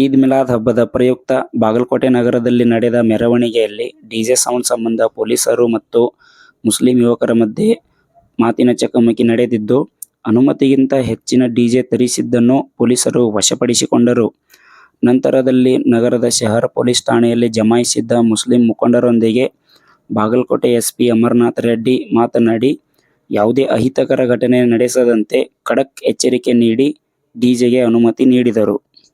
ಈದ್ ಮಿಲಾದ್ ಹಬ್ಬದ ಪ್ರಯುಕ್ತ ಬಾಗಲಕೋಟೆ ನಗರದಲ್ಲಿ ನಡೆದ ಮೆರವಣಿಗೆಯಲ್ಲಿ ಡಿಜೆ ಸೌಂಡ್ ಸಂಬಂಧ ಪೊಲೀಸರು ಮತ್ತು ಮುಸ್ಲಿಂ ಯುವಕರ ಮಧ್ಯೆ ಮಾತಿನ ಚಕಮಕಿ ನಡೆದಿದ್ದು, ಅನುಮತಿಗಿಂತ ಹೆಚ್ಚಿನ ಡಿಜೆ ತರಿಸಿದ್ದನ್ನು ಪೊಲೀಸರು ವಶಪಡಿಸಿಕೊಂಡರು. ನಂತರದಲ್ಲಿ ನಗರದ ಶಹರ್ ಪೊಲೀಸ್ ಠಾಣೆಯಲ್ಲಿ ಜಮಾಯಿಸಿದ್ದ ಮುಸ್ಲಿಂ ಮುಖಂಡರೊಂದಿಗೆ ಬಾಗಲಕೋಟೆ ಎಸ್ಪಿ ಅಮರನಾಥ್ ರೆಡ್ಡಿ ಮಾತನಾಡಿ, ಯಾವುದೇ ಅಹಿತಕರ ಘಟನೆ ನಡೆಸದಂತೆ ಖಡಕ್ ಎಚ್ಚರಿಕೆ ನೀಡಿ ಡಿಜೆಗೆ ಅನುಮತಿ ನೀಡಿದರು.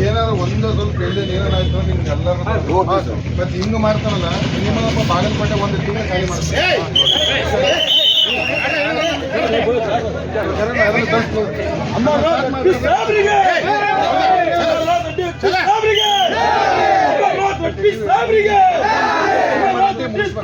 ಏನಾದ್ರು ಒಂದು ಸ್ವಲ್ಪ ಎಲ್ಲಿ ಏನಾಯ್ತು ನಿಮ್ಗೆ ಎಲ್ಲರೂ ಮತ್ತೆ ಹಿಂಗ ಮಾಡ್ತಾರಲ್ಲ ನಿಮ್ಮ ಬಾಗಲಕೋಟೆ ಒಂದು ತಿಂಗಳು ಖಾಲಿ ಮಾಡ್ತಾರೆ ಎಲ್ಲ